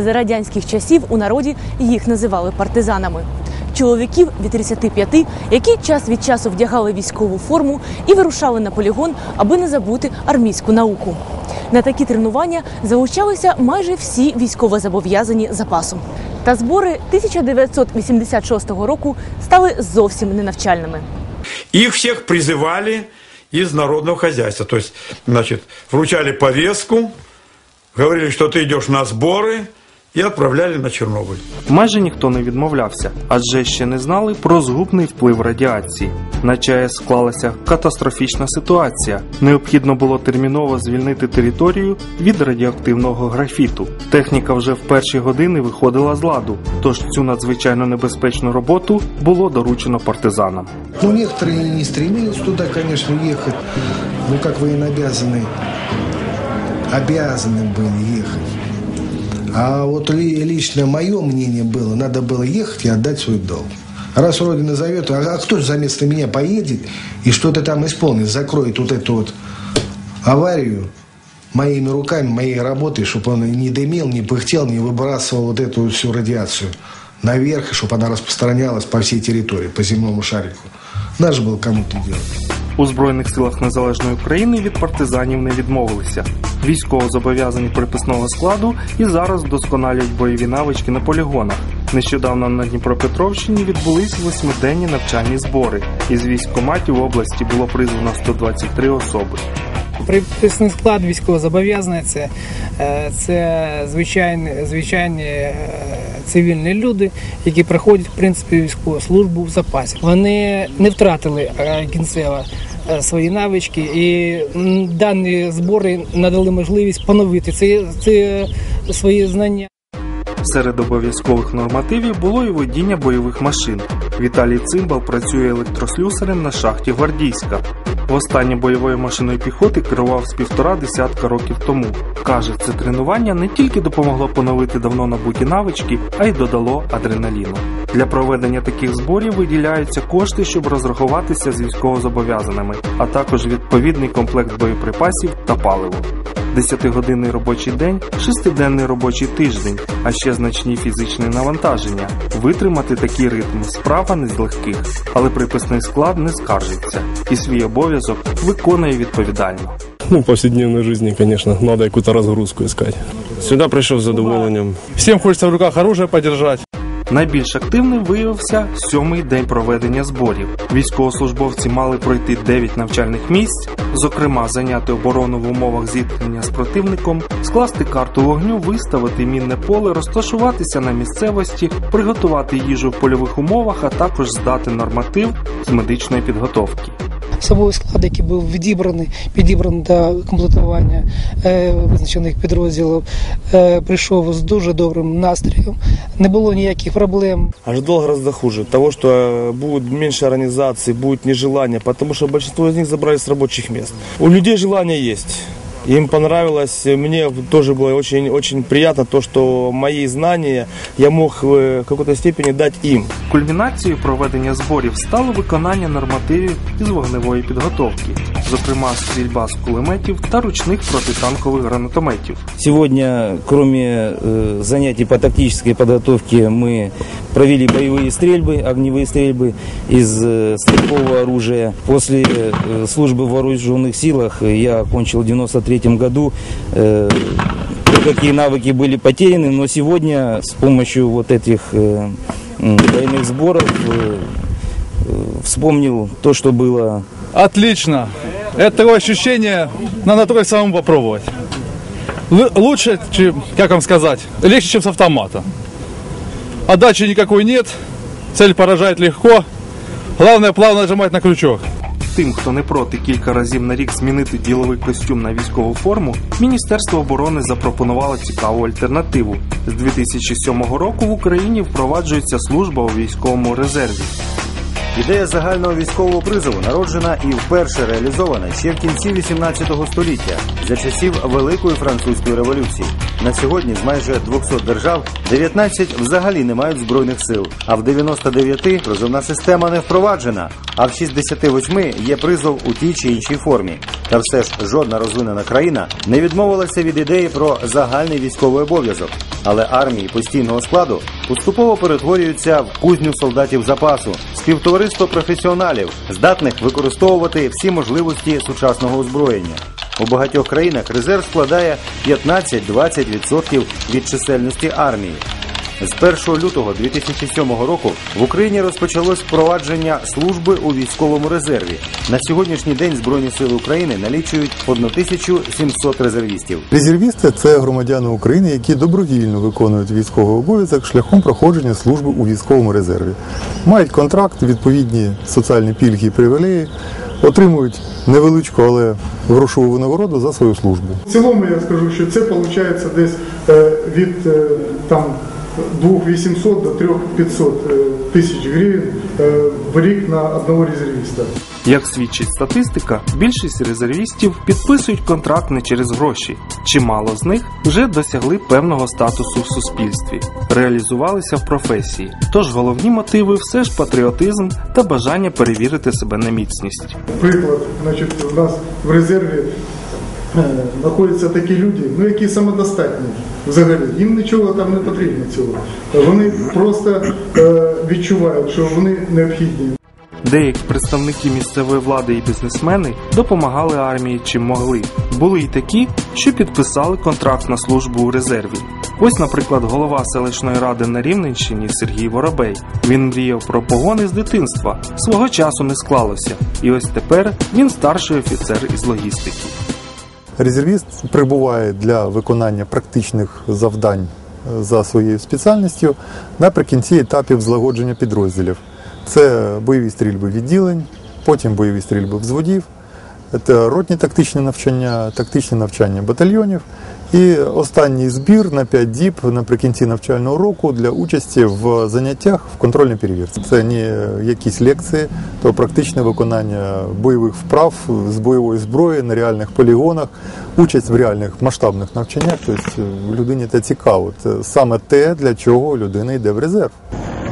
За радянських часів у народі їх називали партизанами. Чоловіків від 35, які час від часу вдягали військову форму і вирушали на полігон, аби не забути армійську науку. На такі тренування залучалися майже всі військовозобов'язані запасу. Та збори 1986 року стали зовсім ненавчальними. Их всех призывали из народного хозяйства. То есть, значит, вручали повестку, говорили, что ты идешь на сборы, и отправляли на Чернобыль. Майже ніхто не відмовлявся, адже ще не знали про згубний вплив радіації. На ЧАЕС склалася катастрофічна ситуація. Необхідно було терміново звільнити територію від радіоактивного графіту. Техніка вже в перші години виходила з ладу, тож цю надзвичайно небезпечну роботу було доручено партизанам. Ну, некоторые не стремились туда, конечно, ехать. Ну, как военнообязанные, обязаны были ехать. А вот ли- лично мое мнение было, надо было ехать и отдать свой долг. Раз Родина зовет, а, а кто же за место меня поедет и что-то там исполнит, закроет вот эту вот аварию моими руками, моей работой, чтобы он не дымил, не пыхтел, не выбрасывал вот эту всю радиацию наверх, и чтобы она распространялась по всей территории, по земному шарику. Надо же было кому-то делать. У Збройних силах Незалежної України від партизанів не відмовилися. Військово зобов'язані приписного складу і зараз вдосконалюють бойові навички на полігонах. Нещодавно на Дніпропетровщині відбулись восьмиденні навчальні збори. Із військкоматів області було призвано 123 особи. Приписний склад військовозобов'язаний це, е, це звичайні, звичайні е, цивільні люди, які проходять в принципі військову службу в запасі. Вони не втратили е, кінцево свої навички, і дані збори надали можливість поновити ці, ці свої знання. Серед обов'язкових нормативів було і водіння бойових машин. Віталій Цимбал працює електрослюсарем на шахті Гвардійська. Востаннє бойовою машиною піхоти керував з півтора десятка років тому. Каже, це тренування не тільки допомогло поновити давно набуті навички, а й додало адреналіну. Для проведення таких зборів виділяються кошти, щоб розрахуватися з військовозобов'язаними, а також відповідний комплект боєприпасів та паливу. 10-годинний робочий день, 6-денний робочий тиждень, а ще значні фізичні навантаження. Витримати такий ритм справа не з легких, але приписний склад не скаржиться і свій обов'язок виконує відповідально. Ну, в повседневной жизни, конечно, надо какую-то разгрузку искать. Сюда пришел с задоволенням. Всем хочется в руках оружие подержать. Найбільш активним виявився сьомий день проведення зборів. Військовослужбовці мали пройти 9 навчальних місць, зокрема зайняти оборону в умовах зіткнення з противником, скласти карту вогню, виставити мінне поле, розташуватися на місцевості, приготувати їжу в польових умовах, а також здати норматив з медичної підготовки. Особовий склад, який був відібраний, підібраний до комплектування е, визначених підрозділів, е, прийшов з дуже добрим настроєм. Не було ніяких проблем. Ожидал гораздо хуже. Того, что э, будет меньше организаций, будет нежелание, потому что большинство из них забрали с рабочих мест. У людей желание есть. Им понравилось, мне тоже было очень, очень приятно то, что мои знания я мог э, в какой-то степени дать им. Кульмінацією проведення зборів стало виконання нормативів із вогневої підготовки, зокрема стрільба з кулеметів та ручних протитанкових гранатометів. Сегодня, кроме э, занятий по тактической подготовке, мы провели боевые стрельбы, огневые стрельбы из э, стрелкового оружия. После э, службы в вооруженных силах э, я окончил в 93 году. Кое-какие навыки были потеряны, но сегодня с помощью вот этих э, военных сборов э, вспомнил то, что было Отлично. Это ощущение, надо только самому попробовать. Лучше, чем, как вам сказать, легче, чем с автомата. Отдачи никакой нет, цель поражает легко. Главное плавно нажимать на крючок. Тим, хто не проти кілька разів на рік змінити діловий костюм на військову форму, Міністерство оборони запропонувало цікаву альтернативу. З 2007 року в Україні впроваджується служба у військовому резерві. Ідея загального військового призову народжена і вперше реалізована ще в кінці 18 століття за часів Великої французької революції. На сьогодні з майже 200 держав 19 взагалі не мають збройних сил, а в 99 призовна система не впроваджена, а в 68 є призов у тій чи іншій формі. Та все ж жодна розвинена країна не відмовилася від ідеї про загальний військовий обов'язок. Але армії постійного складу поступово перетворюються в кузню солдатів запасу, співтовариство професіоналів, здатних використовувати всі можливості сучасного озброєння. У багатьох країнах резерв складає 15-20% від чисельності армії. З 1 лютого 2007 року в Україні розпочалось впровадження служби у військовому резерві. На сьогоднішній день Збройні сили України налічують 1700 резервістів. Резервісти це громадяни України, які добровільно виконують військовий обов'язок шляхом проходження служби у військовому резерві. Мають контракт, відповідні соціальні пільги і привілеї, отримують невеличку, але грошову винагороду за свою службу. В цілому я скажу, що це виходить десь е, від е, там 2800 до 3500 е, тисяч гривень е, в рік на одного резервіста. Як свідчить статистика, більшість резервістів підписують контракт не через гроші. Чимало з них вже досягли певного статусу в суспільстві, реалізувалися в професії. Тож головні мотиви все ж патріотизм та бажання перевірити себе на міцність. Приклад, значить, у нас в резерві знаходяться такі люди, ну які самодостатні взагалі. Їм нічого там не потрібно цього. Вони просто е, відчувають, що вони необхідні. Деякі представники місцевої влади і бізнесмени допомагали армії чим могли. Були й такі, що підписали контракт на службу у резерві. Ось, наприклад, голова селищної ради на Рівненщині Сергій Воробей. Він мріяв про погони з дитинства. Свого часу не склалося. І ось тепер він старший офіцер із логістики. Резервіст прибуває для виконання практичних завдань е, за своєю спеціальністю наприкінці етапів злагодження підрозділів. Це бойові стрільби відділень, потім бойові стрільби взводів, це ротні тактичні навчання, тактичні навчання батальйонів і останній збір на 5 діб наприкінці навчального року для участі в заняттях в контрольній перевірці. Це не якісь лекції, то практичне виконання бойових вправ з бойової зброї на реальних полігонах, участь в реальних масштабних навчаннях. Тобто людині це цікаво. Це саме те, для чого людина йде в резерв.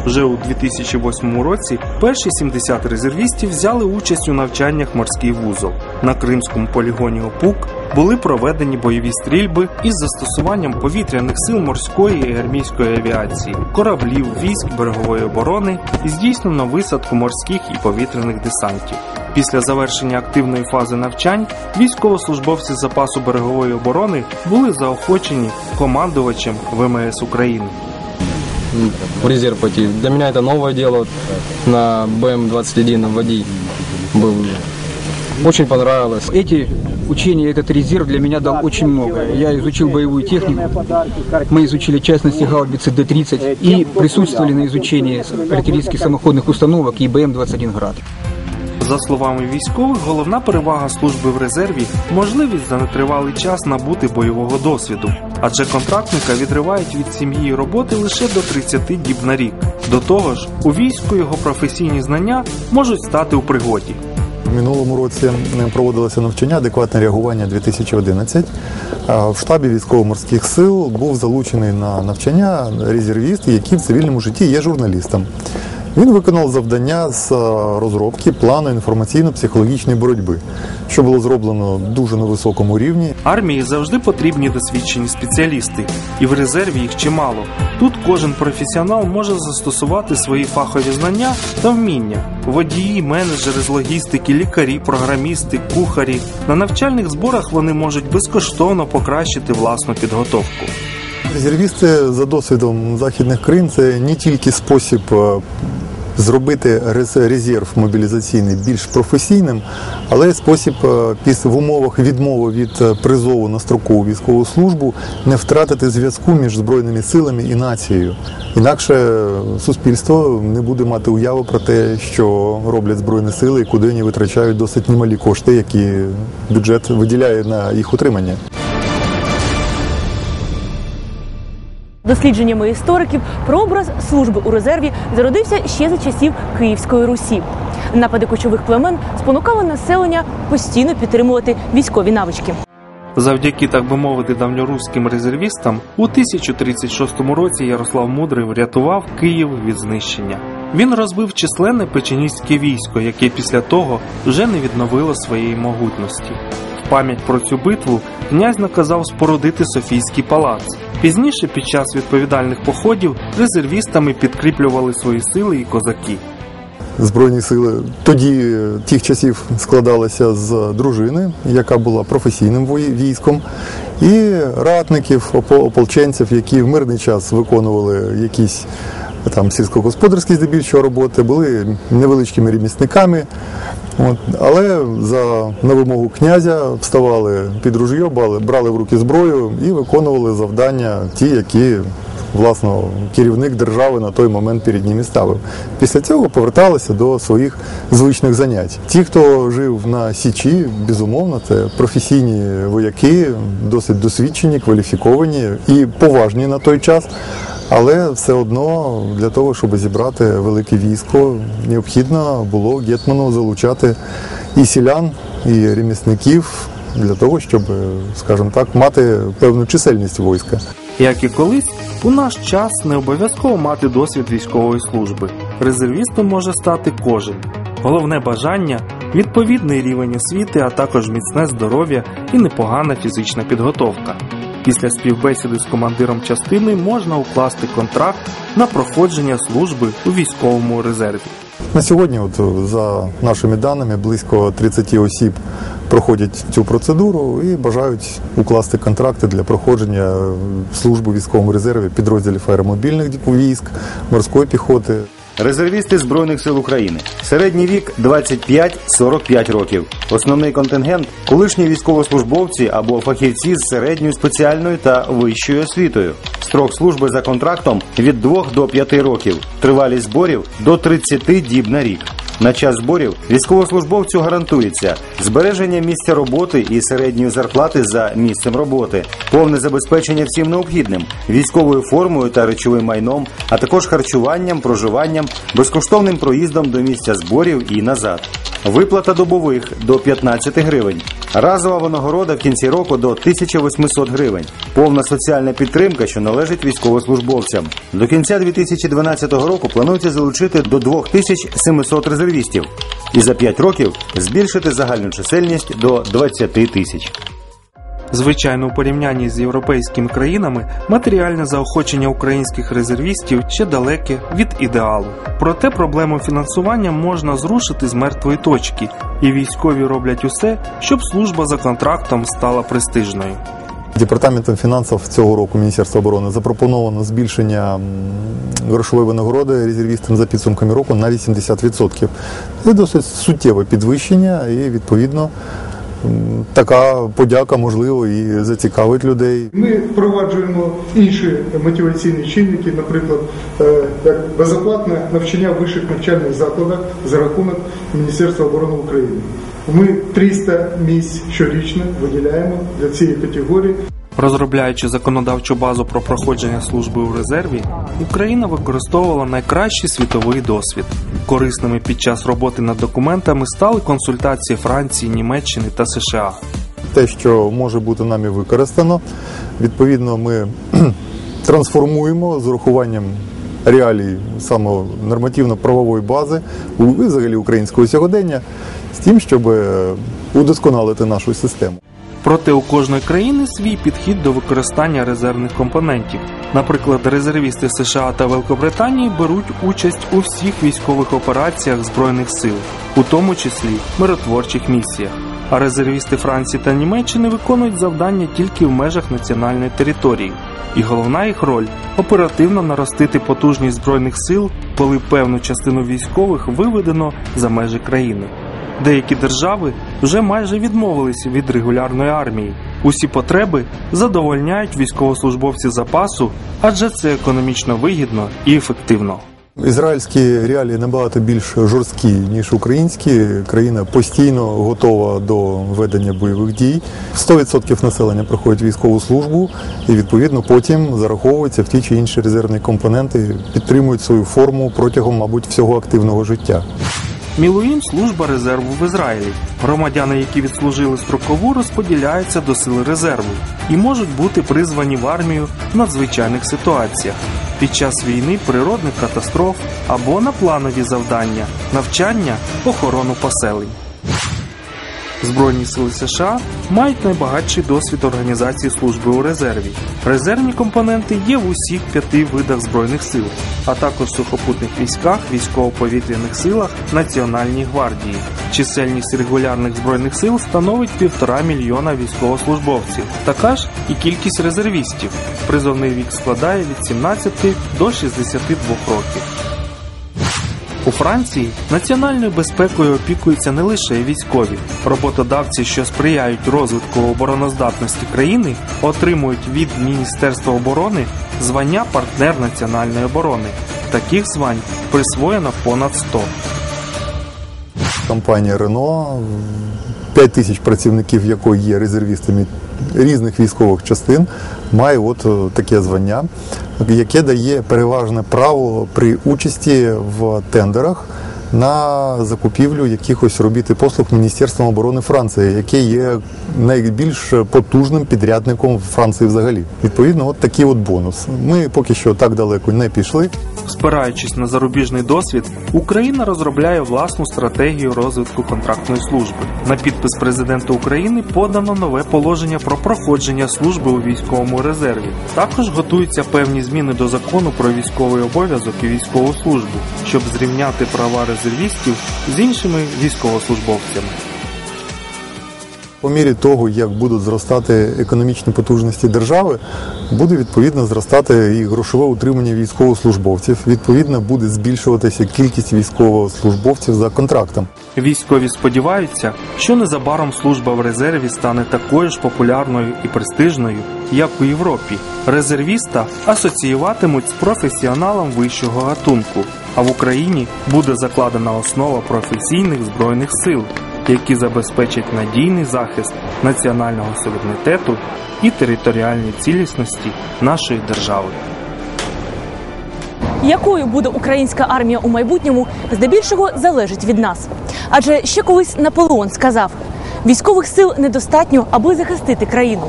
Вже у 2008 році перші 70 резервістів взяли участь у навчаннях морський вузол. На кримському полігоні ОПУК були проведені бойові стрільби із застосуванням повітряних сил морської і армійської авіації, кораблів, військ берегової оборони і здійснено висадку морських і повітряних десантів. Після завершення активної фази навчань військовослужбовці запасу берегової оборони були заохочені командувачем ВМС України. В резерв пойти. Для меня это новое дело. На БМ-21 водить был. Очень понравилось. Эти учения, этот резерв для меня дал очень много. Я изучил боевую технику, мы изучили в частности гаубицы Д-30 и присутствовали на изучении артиллерийских самоходных установок и БМ-21 «Град». За словами військових, головна перевага служби в резерві можливість за нетривалий час набути бойового досвіду, адже контрактника відривають від сім'ї і роботи лише до 30 діб на рік. До того ж, у війську його професійні знання можуть стати у пригоді. В минулому році проводилося навчання адекватне реагування 2011. А В штабі військово-морських сил був залучений на навчання резервіст, який в цивільному житті є журналістом. Він виконав завдання з е, розробки плану інформаційно-психологічної боротьби, що було зроблено дуже на високому рівні. Армії завжди потрібні досвідчені спеціалісти, і в резерві їх чимало. Тут кожен професіонал може застосувати свої фахові знання та вміння. Водії, менеджери з логістики, лікарі, програмісти, кухарі. На навчальних зборах вони можуть безкоштовно покращити власну підготовку. Резервісти за досвідом західних країн це не тільки спосіб е, зробити рез- резерв мобілізаційний більш професійним, але й спосіб е, в умовах відмови від е, призову на строкову військову службу не втратити зв'язку між збройними силами і нацією. Інакше суспільство не буде мати уяву про те, що роблять збройні сили і куди вони витрачають досить немалі кошти, які бюджет виділяє на їх утримання. Дослідженнями істориків прообраз служби у резерві зародився ще за часів Київської Русі. Напади кочових племен спонукали населення постійно підтримувати військові навички. Завдяки, так би мовити, давньоруським резервістам у 1036 році Ярослав Мудрий врятував Київ від знищення. Він розбив численне печеніське військо, яке після того вже не відновило своєї могутності. Пам'ять про цю битву князь наказав спорудити Софійський палац. Пізніше, під час відповідальних походів, резервістами підкріплювали свої сили і козаки. Збройні сили тоді е, тих часів складалися з дружини, яка була професійним військом, і ратників, ополченців, які в мирний час виконували якісь там сільськогосподарські здебільшого роботи, були невеличкими ремісниками. От, але за на вимогу князя вставали під ружьо, брали, в руки зброю і виконували завдання ті, які власно керівник держави на той момент перед ними ставив. Після цього поверталися до своїх звичних занять. Ті, хто жив на Січі, безумовно, це професійні вояки, досить досвідчені, кваліфіковані і поважні на той час. Але все одно для того, щоб зібрати велике військо, необхідно було гетьману залучати і селян, і ремісників для того, щоб, скажімо так, мати певну чисельність війська. Як і колись, у наш час не обов'язково мати досвід військової служби. Резервістом може стати кожен. Головне бажання відповідний рівень освіти, а також міцне здоров'я і непогана фізична підготовка. Після співбесіди з командиром частини можна укласти контракт на проходження служби у військовому резерві. На сьогодні, от, за нашими даними, близько 30 осіб проходять цю процедуру і бажають укласти контракти для проходження е, служби в військовому резерві підрозділів аеромобільних військ, морської піхоти. Резервісти Збройних сил України. Середній вік 25-45 років. Основний контингент колишні військовослужбовці або фахівці з середньою спеціальною та вищою освітою. Строк служби за контрактом від 2 до 5 років. Тривалість зборів до 30 діб на рік. На час зборів військовослужбовцю гарантується збереження місця роботи і середньої зарплати за місцем роботи, повне забезпечення всім необхідним, військовою формою та речовим майном, а також харчуванням, проживанням, безкоштовним проїздом до місця зборів і назад. Виплата добових до 15 гривень. Разова винагорода в кінці року до 1800 гривень. Повна соціальна підтримка, що належить військовослужбовцям. До кінця 2012 року планується залучити до 2700 резервістів і за 5 років збільшити загальну чисельність до 20 тисяч. Звичайно, у порівнянні з європейськими країнами матеріальне заохочення українських резервістів ще далеке від ідеалу. Проте проблему фінансування можна зрушити з мертвої точки, і військові роблять усе, щоб служба за контрактом стала престижною. Департаментом фінансів цього року Міністерства оборони запропоновано збільшення грошової винагороди резервістам за підсумками року на 80%. Це досить суттєве підвищення і відповідно така подяка можливо і зацікавить людей. Ми впроваджуємо інші мотиваційні чинники, наприклад, е, як безоплатне навчання в вищих навчальних закладах за рахунок Міністерства оборони України. Ми 300 місць щорічно виділяємо для цієї категорії. Розробляючи законодавчу базу про проходження служби у резерві, Україна використовувала найкращий світовий досвід. Корисними під час роботи над документами стали консультації Франції, Німеччини та США. Те, що може бути нами використано, відповідно, ми трансформуємо з урахуванням реалій саме нормативно-правової бази у взагалі українського сьогодення з тим, щоб е, удосконалити нашу систему. Проте у кожної країни свій підхід до використання резервних компонентів. Наприклад, резервісти США та Великобританії беруть участь у всіх військових операціях збройних сил, у тому числі миротворчих місіях. А резервісти Франції та Німеччини виконують завдання тільки в межах національної території. І головна їх роль оперативно наростити потужність збройних сил, коли певну частину військових виведено за межі країни. Деякі держави вже майже відмовилися від регулярної армії. Усі потреби задовольняють військовослужбовці запасу, адже це економічно вигідно і ефективно. Ізраїльські реалії набагато більш жорсткі, ніж українські. Країна постійно готова до ведення бойових дій. 100% населення проходить військову службу і відповідно потім зараховуються в ті чи інші резервні компоненти, підтримують свою форму протягом, мабуть, всього активного життя. Мілуїм служба резерву в Ізраїлі. Громадяни, які відслужили строкову, розподіляються до сил резерву і можуть бути призвані в армію в надзвичайних ситуаціях під час війни, природних катастроф або на планові завдання, навчання, охорону поселень. Збройні сили США мають найбагатший досвід організації служби у резерві. Резервні компоненти є в усіх п'яти видах збройних сил, а також в сухопутних військах, військово-повітряних силах, Національній гвардії. Чисельність регулярних збройних сил становить півтора мільйона військовослужбовців. Така ж і кількість резервістів. Призовний вік складає від 17 до 62 років. У Франції національною безпекою опікуються не лише військові. Роботодавці, що сприяють розвитку обороноздатності країни, отримують від Міністерства оборони звання партнер національної оборони. Таких звань присвоєно понад 100. Компанія Рено, 5 тисяч працівників якої є резервістами різних військових частин, має от е, таке звання, яке дає переважне право при участі в тендерах на закупівлю якихось робіт і послуг Міністерством оборони Франції, яке є найбільш потужним підрядником Франції взагалі. Відповідно, от такий от бонус. Ми поки що так далеко не пішли. Спираючись на зарубіжний досвід, Україна розробляє власну стратегію розвитку контрактної служби. На підпис президента України подано нове положення про проходження служби у військовому резерві. Також готуються певні зміни до закону про військовий обов'язок і військову службу, щоб зрівняти права резервістів з іншими військовослужбовцями. По мірі того, як будуть зростати економічні потужності держави, буде відповідно зростати і грошове утримання військовослужбовців. Відповідно, буде збільшуватися кількість військовослужбовців за контрактом. Військові сподіваються, що незабаром служба в резерві стане такою ж популярною і престижною, як у Європі. Резервіста асоціюватимуть з професіоналом вищого гатунку, а в Україні буде закладена основа професійних збройних сил, які забезпечать надійний захист національного суверенітету і територіальної цілісності нашої держави. Якою буде українська армія у майбутньому, здебільшого залежить від нас. Адже ще колись Наполеон сказав: військових сил недостатньо, аби захистити країну.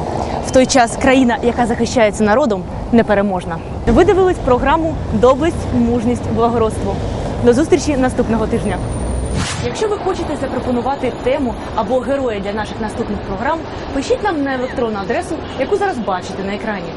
В той час країна, яка захищається народом, непереможна. Ви дивились програму Доблесть, мужність, благородство. До зустрічі наступного тижня. Якщо ви хочете запропонувати тему або героя для наших наступних програм, пишіть нам на електронну адресу, яку зараз бачите на екрані.